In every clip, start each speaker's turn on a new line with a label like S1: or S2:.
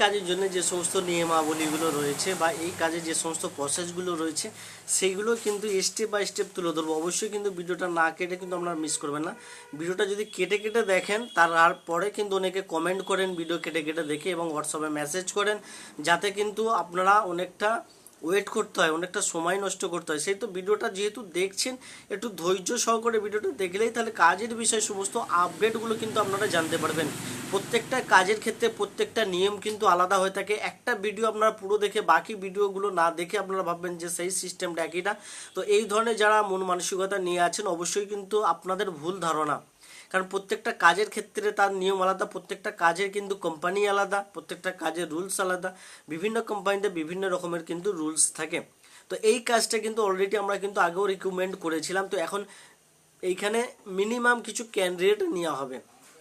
S1: কাজের জন্য যে সমস্ত নিয়মাবলীগুলো রয়েছে বা এই কাজে যে সমস্ত প্রসেসগুলো রয়েছে, সেইগুলো কিন্তু স্টেপ বাই স্টেপ তুলে ধরবো। অবশ্যই কিন্তু ভিডিওটা না কেটে কিন্তু আপনারা মিস করবেন না। ভিডিওটা যদি কেটে কেটে দেখেন তার পরে কিন্তু অনেকে কমেন্ট করেন ভিডিও কেটে কেটে দেখে এবং হোয়াটসঅ্যাপে মেসেজ করেন, যাতে কিন্তু আপনারা অনেকটা ওয়েট করতে হয়, অনেকটা সময় নষ্ট করতে হয়। সেই তো ভিডিওটা যেহেতু দেখছেন, একটু ধৈর্য সহকারে ভিডিওটা দেখলেই তাহলে কাজের বিষয়ে সমস্ত আপডেটগুলো কিন্তু আপনারা জানতে পারবেন। প্রত্যেকটা কাজের ক্ষেত্রে প্রত্যেকটা নিয়ম কিন্তু আলাদা হয়ে থাকে। একটা ভিডিও আপনারা পুরো দেখে বাকি ভিডিওগুলো না দেখে আপনারা ভাববেন যে সেই সিস্টেমটা একই না। তো এই ধরনের যারা মন মানসিকতা নিয়ে আছেন, অবশ্যই কিন্তু আপনাদের ভুল ধারণা। কারণ প্রত্যেকটা কাজের ক্ষেত্রে তার নিয়ম আলাদা, প্রত্যেকটা কাজের কিন্তু কোম্পানি আলাদা, প্রত্যেকটা কাজের রুলস আলাদা, বিভিন্ন কোম্পানিতে বিভিন্ন রকমের কিন্তু রুলস থাকে। তো এই কাজটা কিন্তু অলরেডি আমরা কিন্তু আগেও রিকমেন্ড করেছিলাম। তো এখন এইখানে মিনিমাম কিছু ক্যান্ডিডেট নেওয়া হবে।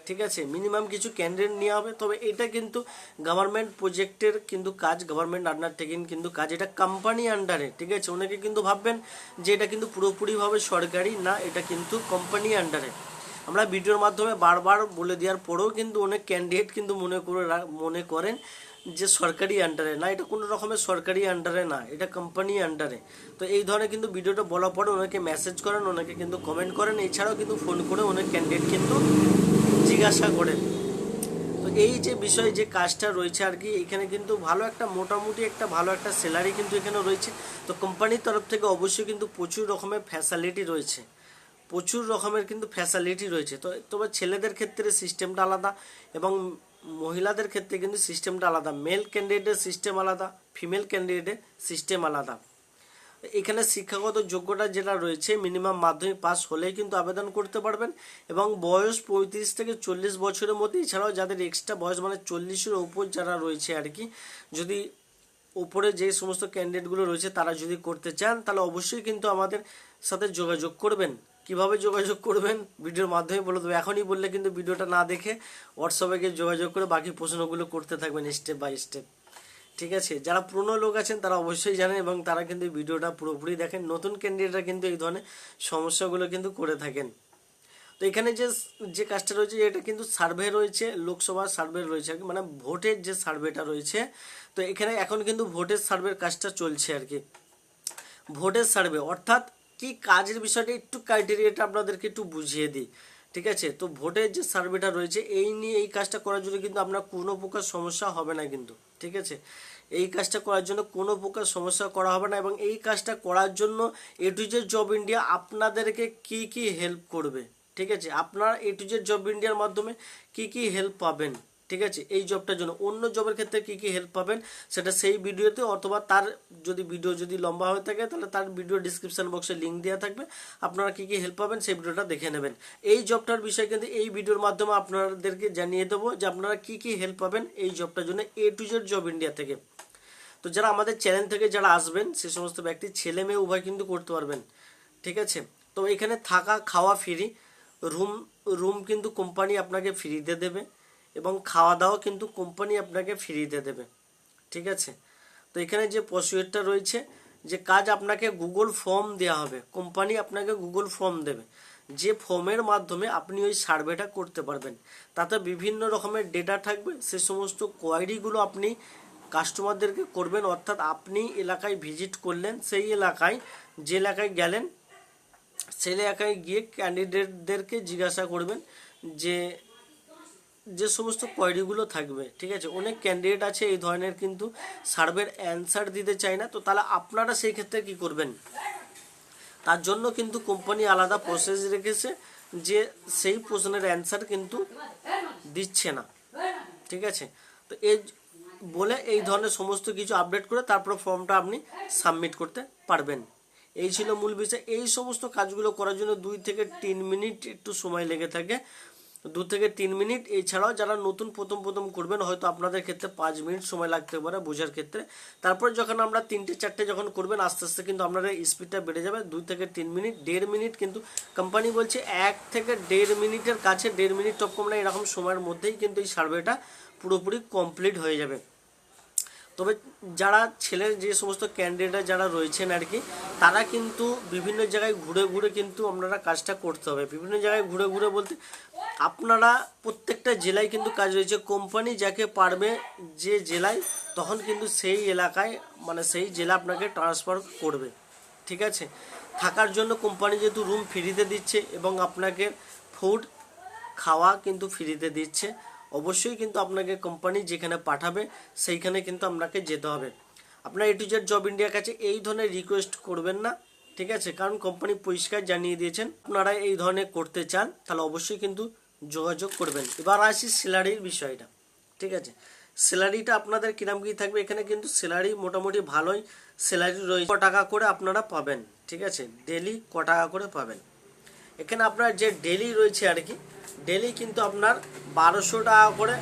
S1: ঠিক আছে? মিনিমাম কিছু ক্যান্ডিডেট নেওয়া হবে। তবে এটা কিন্তু গভর্নমেন্ট প্রজেক্টের কিন্তু কাজ গভর্নমেন্ট আন্ডার থেকে কিন্তু কাজ। এটা কোম্পানি আন্ডারে ঠিক আছে? অনেকে কিন্তু ভাববেন যে এটা কিন্তু পুরোপুরিভাবে সরকারি না, এটা কিন্তু কোম্পানি আন্ডারে আমরা ভিডিওর মাধ্যমে বারবার বলে দেওয়ার পরেও কিন্তু অনেক ক্যান্ডিডেট কিন্তু মনে করে মনে করেন যে সরকারি আন্ডারে না, এটা কোনো রকমের সরকারি আন্ডারে না, এটা কোম্পানি আন্ডারে তো এই ধরনের কিন্তু ভিডিওটা বলার পরে অনেকে মেসেজ করেন, অনেকে কিন্তু কমেন্ট করেন, এছাড়াও কিন্তু ফোন করে অনেক ক্যান্ডিডেট কিন্তু জিজ্ঞাসা করেন। তো এই যে বিষয়, যে কাজটা রয়েছে আর কি, এখানে কিন্তু ভালো একটা মোটামুটি একটা ভালো একটা স্যালারি কিন্তু এখানে রয়েছে। তো কোম্পানির তরফ থেকে অবশ্যই কিন্তু প্রচুর রকমের ফ্যাসিলিটি রয়েছে। প্রচুর রকমের কিন্তু ফ্যাসিলিটি রয়েছে। তো তবে ছেলেদের ক্ষেত্রে সিস্টেমটা আলাদা এবং মহিলাদের ক্ষেত্রে কিন্তু সিস্টেমটা আলাদা। মেল ক্যান্ডিডেটের সিস্টেম আলাদা ফিমেল ক্যান্ডিডেটের সিস্টেম আলাদা। এখানে শিক্ষাগত যোগ্যতা যেটা রয়েছে মিনিমাম মাধ্যমিক পাস হলেই কিন্তু আবেদন করতে পারবেন এবং বয়স পঁয়ত্রিশ থেকে চল্লিশ বছরের মধ্যে, এছাড়াও যাদের এক্সট্রা বয়স মানে চল্লিশের ওপর যারা রয়েছে আর কি, যদি উপরে যে সমস্ত ক্যান্ডিডেটগুলো রয়েছে তারা যদি করতে চান, তাহলে অবশ্যই কিন্তু আমাদের সাথে যোগাযোগ করবেন। কীভাবে যোগাযোগ করবেন? ভিডিওর মাধ্যমে বলে দেবো। এখনই বললে কিন্তু ভিডিওটা না দেখে হোয়াটসঅ্যাপে গিয়ে যোগাযোগ করে বাকি প্রশ্নগুলো করতে থাকবেন স্টেপ বাই স্টেপ ঠিক আছে? যারা পুরনো লোক আছেন, তারা অবশ্যই জানেন এবং তারা কিন্তু ভিডিওটা পুরোপুরি দেখেন। নতুন ক্যান্ডিডেটরা কিন্তু এই ধরনের সমস্যাগুলো কিন্তু করে থাকেন। তো এখানে যে যে কাজটা রয়েছে, এটা কিন্তু সার্ভে রয়েছে লোকসভার সার্ভে রয়েছে আর কি মানে ভোটের যে সার্ভেটা রয়েছে, তো এখানে এখন কিন্তু ভোটের সার্ভের কাজটা চলছে আর কি। ভোটের সার্ভে অর্থাৎ কি কাজের বিষয়টা একটু ক্রাইটেরিয়াটা আপনাদেরকে একটু বুঝিয়ে দিই, ঠিক আছে? তো ভোটের যে সার্ভেটা রয়েছে, এই নিয়ে এই কাজটা করার জন্য কিন্তু আপনার কোনো প্রকার সমস্যা হবে না কিন্তু, ঠিক আছে? এই কাজটা করার জন্য কোনো প্রকার সমস্যা করা হবে না এবং এই কাজটা করার জন্য A to Z job India আপনাদেরকে কি কি হেল্প করবে, ঠিক আছে? আপনারা এ টু জেড জব ইন্ডিয়ার মাধ্যমে কি কি হেল্প পাবেন? ঠিক আছে? এই জবটার জন্য। অন্য জবের ক্ষেত্রে কি কি হেল্প পাবেন সেটা সেই ভিডিওতে অথবা তার যদি ভিডিও যদি লম্বা হয়ে থাকে, তাহলে তার ভিডিও ডিসক্রিপশন বক্সে লিঙ্ক দেওয়া থাকবে। আপনারা কি কি হেল্প পাবেন সেই ভিডিওটা দেখে নেবেন। এই জবটার বিষয়ে কিন্তু এই ভিডিওর মাধ্যমে আপনাদেরকে জানিয়ে দেবো যে আপনারা কি কি হেল্প পাবেন এই জবটার জন্য A to Z job India থেকে। তো যারা আমাদের চ্যানেল থেকে যারা আসবেন, সে সমস্ত ব্যক্তি ছেলে মেয়ে উভয় কিন্তু করতে পারবেন। ঠিক আছে? তো এখানে থাকা, খাওয়া ফ্রি রুম রুম কিন্তু কোম্পানি আপনাকে ফ্রিতে দেবে। এবং খাওয়া দাওয়া কিন্তু কোম্পানি আপনাকে ফ্রিতে দেবে। ঠিক আছে? তো এখানে যে প্রসিডিউরটা রয়েছে, যে কাজ আপনাকে গুগল ফর্ম দেওয়া হবে কোম্পানি আপনাকে গুগল ফর্ম দেবে। যে ফর্মের মাধ্যমে আপনি ওই সার্ভেটা করতে পারবেন। তাতে বিভিন্ন রকমের ডেটা থাকবে, সে সমস্ত কোয়ারিগুলো আপনি কাস্টমারদেরকে করবেন। অর্থাৎ আপনি এলাকায় ভিজিট করলেন, সেই এলাকায়, যে এলাকায় গেলেন, সেই এলাকায় গিয়ে ক্যান্ডিডেটদেরকে জিজ্ঞাসা করবেন যে যে সমস্ত কোয়ারিগুলো থাকবে, ঠিক আছে? অনেক ক্যান্ডিডেট আছে এই ধরনের কিন্তু সার্ভের অ্যান্সার দিতে চায় না, তো তাহলে আপনারা সেই ক্ষেত্রে কি করবেন? তার জন্য কিন্তু কোম্পানি আলাদা প্রসেস রেখেছে যে সেই প্রশ্নের অ্যান্সার কিন্তু দিচ্ছে না, ঠিক আছে? তো এই বলে এই ধরনের সমস্ত কিছু আপডেট করে তারপর ফর্মটা আপনি সাবমিট করতে পারবেন। এই ছিল মূল বিষয়। এই সমস্ত কাজগুলো করার জন্য দুই থেকে তিন মিনিট একটু সময় লেগে থাকে। দু থেকে তিন মিনিট। এছাড়াও যারা নতুন প্রথম প্রথম করবেন, হয়তো আপনাদের ক্ষেত্রে পাঁচ মিনিট সময় লাগতে পারে বোঝার ক্ষেত্রে। তারপর যখন আমরা তিনটে, চারটে যখন করবেন, আস্তে আস্তে কিন্তু আপনাদের স্পিডটা বেড়ে যাবে। দুই থেকে তিন মিনিট, দেড় মিনিট কিন্তু কোম্পানি বলছে এক থেকে দেড় মিনিটের কাছে, দেড় মিনিট টপ কম না, এরকম সময়ের মধ্যেই কিন্তু এই সার্ভেটা পুরোপুরি কমপ্লিট হয়ে যাবে। তবে যারা ছেলের যে সমস্ত ক্যান্ডিডেট যারা রয়েছেন আর কি, তারা কিন্তু বিভিন্ন জায়গায় ঘুরে ঘুরে কিন্তু আপনারা কাজটা করতে হবে। বিভিন্ন জায়গায় ঘুরে ঘুরে বলতে আপনারা প্রত্যেকটা জেলায় কিন্তু কাজ রয়েছে। কোম্পানি যাকে পারবে যে জেলায়, তখন কিন্তু সেই এলাকায় মানে সেই জেলা আপনাকে ট্রান্সফার করবে। ঠিক আছে? থাকার জন্য কোম্পানি যেহেতু রুম ফ্রিতে দিচ্ছে এবং আপনাকে ফুড খাওয়া কিন্তু ফ্রিতে দিচ্ছে। অবশ্যই কিন্তু আপনাকে কোম্পানি যেখানে পাঠাবে, সেইখানে কিন্তু আপনাকে যেতে হবে। আপনার এ টু জেড জব ইন্ডিয়ার কাছে এই ধরনের রিকোয়েস্ট করবেন না, ঠিক আছে? কারণ কোম্পানি পরিষ্কার জানিয়ে দিয়েছেন, আপনারা এই ধরনের করতে চান, তাহলে অবশ্যই কিন্তু যোগাযোগ করবেন। এবার আসি স্যালারির বিষয়টা, ঠিক আছে? স্যালারিটা আপনাদের কিরাম কি থাকবে? এখানে কিন্তু স্যালারি মোটামুটি ভালোই স্যালারি রয়েছে। ক টাকা করে আপনারা পাবেন, ঠিক আছে? ডেলি ক টাকা করে পাবেন। এখানে আপনার যে ডেলি রয়েছে আর কি ডেলি কিন্তু আপনার বারোশো টাকা করে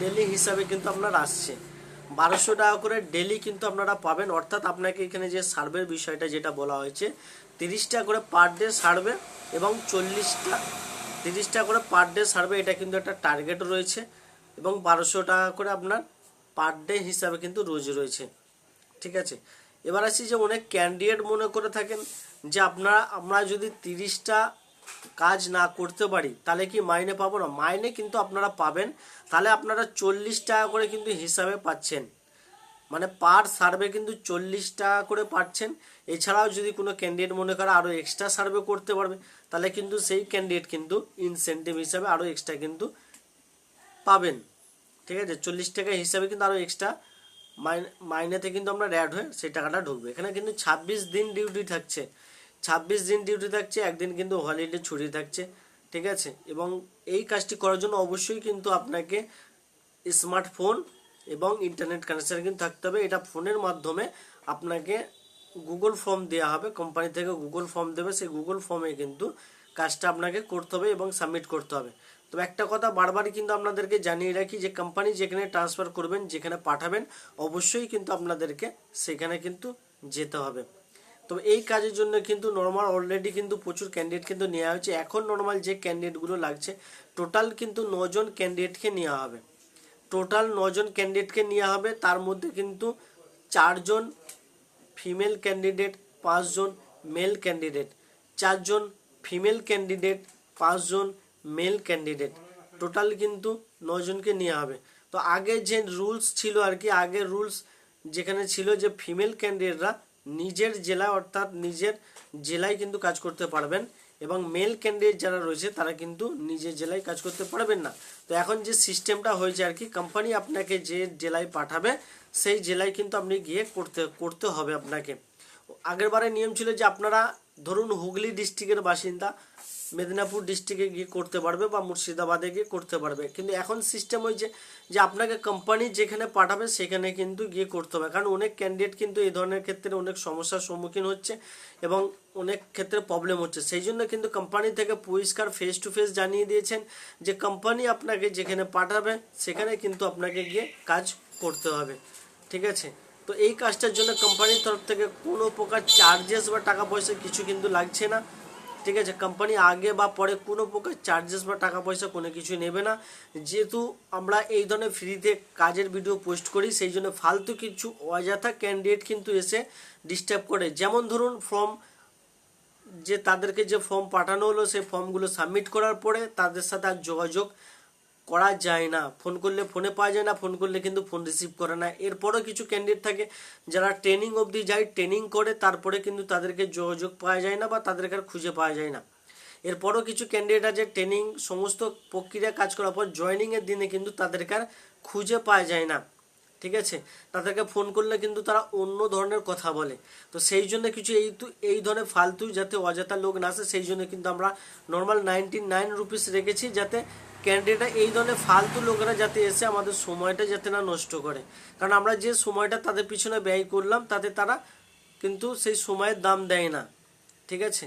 S1: ডেলি হিসাবে কিন্তু আপনার আসছে। বারোশো টাকা করে ডেলি কিন্তু আপনারা পাবেন। অর্থাৎ আপনাকে এখানে যে সার্ভের বিষয়টা যেটা বলা হয়েছে, তিরিশটা করে পার ডে সার্ভে এবং চল্লিশটা, তিরিশটা করে পার ডে সার্ভে এটা কিন্তু একটা টার্গেট রয়েছে এবং বারোশো টাকা করে আপনার পার ডে হিসাবে কিন্তু রোজ রয়েছে। ঠিক আছে? এবার আসি যে অনেক ক্যান্ডিডেট মনে করে থাকেন। যে আপনারা, আমরা যদি তিরিশটা কাজ না করতে পারি, তাহলে কি মাইনে পাবো না? মাইনে কিন্তু আপনারা পাবেন। তাহলে আপনারা চল্লিশ টাকা করে কিন্তু হিসাবে পাচ্ছেন। মানে পার সার্ভে কিন্তু চল্লিশ টাকা করে পাচ্ছেন। এছাড়াও যদি কোনো ক্যান্ডিডেট মনে করে আরও এক্সট্রা সার্ভে করতে পারবে, তাহলে কিন্তু সেই ক্যান্ডিডেট কিন্তু ইনসেন্টিভ হিসাবে আরও এক্সট্রা কিন্তু পাবেন। ঠিক আছে? চল্লিশ টাকা হিসাবে কিন্তু আরও এক্সট্রা মাইনেতে কিন্তু আমরা অ্যাড হয়ে সেই টাকাটা ঢুকবে। এখানে কিন্তু ছাব্বিশ দিন ডিউটি থাকছে। ছাব্বিশ দিন ডিউটি থাকছে, একদিন কিন্তু হলিডে ছুটি থাকছে, ঠিক আছে? এবং এই কাজটি করার জন্য অবশ্যই কিন্তু আপনাকে স্মার্টফোন এবং ইন্টারনেট কানেকশন কিন্তু থাকতে হবে। এটা ফোনের মাধ্যমে আপনাকে গুগল ফর্ম দেওয়া হবে। কোম্পানি থেকে গুগল ফর্ম দেবে। সেই গুগল ফর্মে কিন্তু কাজটা আপনাকে করতে হবে এবং সাবমিট করতে হবে। তো একটা কথা বারবারই কিন্তু আপনাদেরকে জানিয়ে রাখি যে কোম্পানি যেখানে ট্রান্সফার করবেন, যেখানে পাঠাবেন, অবশ্যই কিন্তু আপনাদেরকে সেখানে কিন্তু যেতে হবে। তো এই কাজের জন্য কিন্তু নর্মাল অলরেডি কিন্তু প্রচুর ক্যান্ডিডেট কিন্তু নেওয়া হয়েছে। এখন নর্মাল যে ক্যান্ডিডেটগুলো লাগছে টোটাল কিন্তু নজন ক্যান্ডিডেটকে নেওয়া হবে। টোটাল নজন ক্যান্ডিডেটকে নেওয়া হবে, তার মধ্যে কিন্তু চারজন ফিমেল ক্যান্ডিডেট পাঁচজন মেল ক্যান্ডিডেট চারজন ফিমেল ক্যান্ডিডেট পাঁচজন মেল ক্যান্ডিডেট টোটাল কিন্তু নজনকে নেওয়া হবে। তো আগে যে রুলস ছিল আর কি আগের রুলস যেখানে ছিল যে ফিমেল ক্যান্ডিডেটরা নিজের জেলা অর্থাৎ নিজের জেলায় কিন্তু কাজ করতে পারবেন এবং মেল ক্যান্ডিডেট যারা রয়েছে তারা কিন্তু নিজের জেলায় কাজ করতে পারবেন না। তো এখন যে সিস্টেমটা হয়েছে আর কি কোম্পানি আপনাকে যে জেলায় পাঠাবে সেই জেলায় কিন্তু আপনি গিয়ে করতে করতে হবে আপনাকে। আগের বারে নিয়ম ছিল যে আপনারা ধরুন হুগলি ডিস্ট্রিক্টের বাসিন্দা মেদিনীপুর ডিস্ট্রিক্টে গিয়ে করতে পারবে বা মুর্শিদাবাদে গিয়ে করতে পারবে। কিন্তু এখন সিস্টেম হয়েছে যে আপনাকে কোম্পানি যেখানে পাঠাবে সেখানে কিন্তু গিয়ে করতে হবে। কারণ অনেক ক্যান্ডিডেট কিন্তু এই ধরনের ক্ষেত্রে অনেক সমস্যার সম্মুখীন হচ্ছে এবং অনেক ক্ষেত্রে প্রবলেম হচ্ছে। সেই জন্য কিন্তু কোম্পানি থেকে পরিষ্কার ফেস টু ফেস জানিয়ে দিয়েছেন যে কোম্পানি আপনাকে যেখানে পাঠাবে সেখানে কিন্তু আপনাকে গিয়ে কাজ করতে হবে। ঠিক আছে? তো এই কাজটার জন্য কোম্পানির তরফ থেকে কোনো প্রকার চার্জেস বা টাকা পয়সা কিছু কিন্তু লাগছে না। ঠিক আছে কোম্পানি আগে বা পরে কোনো প্রকার চার্জেস বা টাকা পয়সা কোনো কিছু নেবে না। যেহেতু আমরা এই ধরনের ফ্রিতে কাজের ভিডিও পোস্ট করি, সেই জন্য ফালতু কিছু অযথা ক্যান্ডিডেট কিন্তু এসে ডিস্টার্ব করে। যেমন ধরুন ফর্ম যে তাদেরকে যে ফর্ম পাঠানো হলো, সেই ফর্মগুলো সাবমিট করার পরে তাদের সাথে আর যোগাযোগ করা যায় না। ফোন করলে ফোনে পাওয়া যায় না, ফোন করলে কিন্তু ফোন রিসিভ করে না। এরপরও কিছু ক্যান্ডিডেট থাকে যারা ট্রেনিং অবধি যায় ট্রেনিং করে, তারপরে কিন্তু তাদেরকে যোগাযোগ পাওয়া যায় না বা তাদেরকে আর খুঁজে পাওয়া যায় না। এরপরও কিছু ক্যান্ডিডেট আছে ট্রেনিং সমস্ত প্রক্রিয়া কাজ করার পর জয়নিংয়ের দিনে কিন্তু তাদেরকে আর খুঁজে পাওয়া যায় না। ঠিক আছে? তাদেরকে ফোন করলে কিন্তু তারা অন্য ধরনের কথা বলে। তো সেই জন্য কিছু এই এই ধরনের ফালতু যাতে অযথা লোক না আসে, সেই জন্য কিন্তু আমরা নর্মাল নাইনটি নাইন রুপিস রেখেছি যাতে ক্যান্ডিডেটরা এই ধরনের ফালতু লোকেরা যাতে এসে আমাদের সময়টা যাতে না নষ্ট করে। কারণ আমরা যে সময়টা তাদের পিছনে ব্যয় করলাম, তাতে তারা কিন্তু সেই সময়ের দাম দেয় না। ঠিক আছে?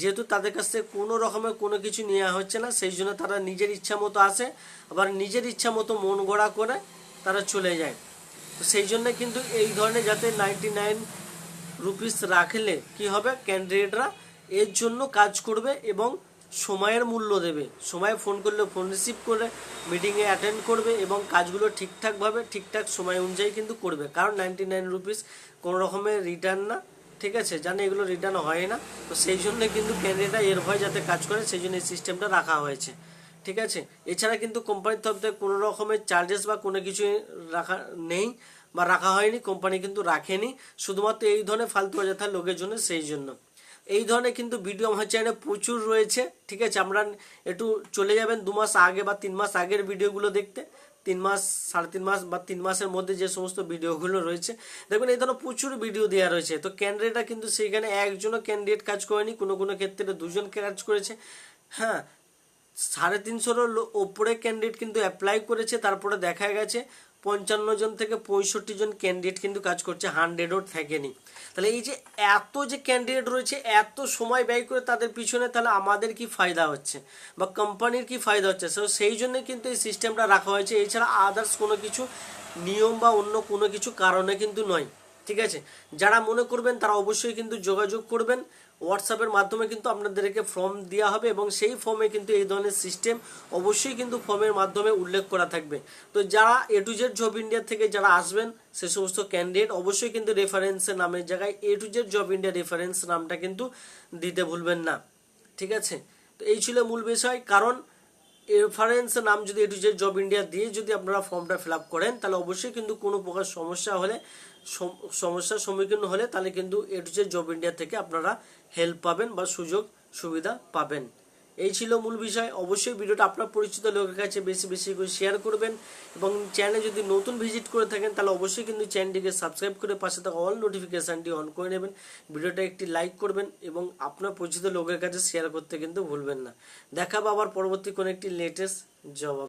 S1: যেহেতু তাদের কাছ থেকে কোনো রকমের কোনো কিছু নেওয়া হচ্ছে না, সেই জন্য তারা নিজের ইচ্ছা মতো আসে, আবার নিজের ইচ্ছা মতো মন গড়া করে তারা চলে যায়। তো সেই জন্য কিন্তু এই ধরনের যাতে নাইনটি নাইন রুপিস রাখলে কি হবে? ক্যান্ডিডেটরা এর জন্য কাজ করবে এবং সময়ের মূল্য দেবে। সময় ফোন করলে ফোন রিসিভ করে মিটিংয়ে অ্যাটেন্ড করবে এবং কাজগুলো ঠিকঠাকভাবে ঠিকঠাক সময় অনুযায়ী কিন্তু করবে। কারণ নাইনটি নাইন রুপিস কোনো রকমের রিটার্ন না, ঠিক আছে? জানে এগুলো রিটার্ন হয় না। তো সেই জন্য কিন্তু ক্যান্ডিডেটরা এর ভয় যাতে কাজ করে, সেই জন্য এই সিস্টেমটা রাখা হয়েছে। ঠিক আছে? এছাড়া কিন্তু কোম্পানির তরফ থেকে কোনো রকমের চার্জেস বা কোনো কিছু রাখা নেই বা রাখা হয়নি কোম্পানি কিন্তু রাখেনি। শুধুমাত্র এই ধরনের ফালতু অযথা লোকের জন্য, সেই জন্য। এই ধরনের কিন্তু ভিডিও আমার চ্যানেলে প্রচুর রয়েছে, ঠিক আছে? আমরা একটু চলে যাবেন দু মাস আগে বা তিন মাস আগের ভিডিওগুলো দেখতে। তিন মাস, সাড়ে তিন মাস বা তিন মাসের মধ্যে যে সমস্ত ভিডিওগুলো রয়েছে। দেখুন, এই ধরনের প্রচুর ভিডিও দেওয়া রয়েছে। তো ক্যান্ডিডেটরা কিন্তু সেইখানে একজনও ক্যান্ডিডেট কাজ করেনি, কোনো কোনো ক্ষেত্রে দুজন কাজ করেছে। হ্যাঁ সাড়ে তিনশোরও লো- ওপরে ক্যান্ডিডেট কিন্তু অ্যাপ্লাই করেছে, তারপরে দেখা গেছে পঞ্চান্ন জন থেকে পঁয়ষট্টি জন ক্যান্ডিডেট কিন্তু কাজ করছে হান্ড্রেডও থাকেনি। তাহলে এই যে এত যে ক্যান্ডিডেট রয়েছে, এত সময় ব্যয় করে তাদের পিছনে তাহলে আমাদের কি ফায়দা হচ্ছে? বা কোম্পানির কি ফায়দা হচ্ছে? তো সেই জন্য কিন্তু এই সিস্টেমটা রাখা হয়েছে। এছাড়া আদার্স কোনো কিছু নিয়ম বা অন্য কোনো কিছু কারণে কিন্তু নয়। ঠিক আছে? যারা মনে করবেন তারা অবশ্যই কিন্তু যোগাযোগ করবেন। হোয়াটসঅ্যাপের মাধ্যমে কিন্তু আপনাদেরকে ফর্ম দেওয়া হবে এবং সেই ফর্মে কিন্তু এই ধরনের সিস্টেম অবশ্যই কিন্তু ফর্মের মাধ্যমে উল্লেখ করা থাকবে। তো যারা A to Z job India থেকে যারা আসবেন, সে সমস্ত ক্যান্ডিডেট অবশ্যই কিন্তু রেফারেন্সের নামের জায়গায় A to Z job India reference নামটা কিন্তু দিতে ভুলবেন না। ঠিক আছে? তো এই ছিল মূল বিষয়। কারণ রেফারেন্স নাম যদি A to Z job India দিয়ে যদি আপনারা ফর্মটা ফিল আপ করেন, তাহলে অবশ্যই কিন্তু কোনো প্রকার সমস্যা হলে সমস্যার সম্মুখীন হলে তাহলে কিন্তু A to Z job India থেকে আপনারা হেল্প পাবেন বা সুযোগ সুবিধা পাবেন। এই ছিল মূল বিষয়। অবশ্যই ভিডিওটা আপনার পরিচিত লোকের কাছে বেশি বেশি করে শেয়ার করবেন এবং চ্যানেলে যদি নতুন ভিজিট করে থাকেন, তাহলে অবশ্যই কিন্তু চ্যানেলটিকে সাবস্ক্রাইব করে পাশে থাকা অল নোটিফিকেশানটি অন করে নেবেন। ভিডিওটা একটি লাইক করবেন এবং আপনার পরিচিত লোকের কাছে শেয়ার করতে কিন্তু ভুলবেন না। দেখাবো আবার পরবর্তী কোনো একটি লেটেস্ট জবাব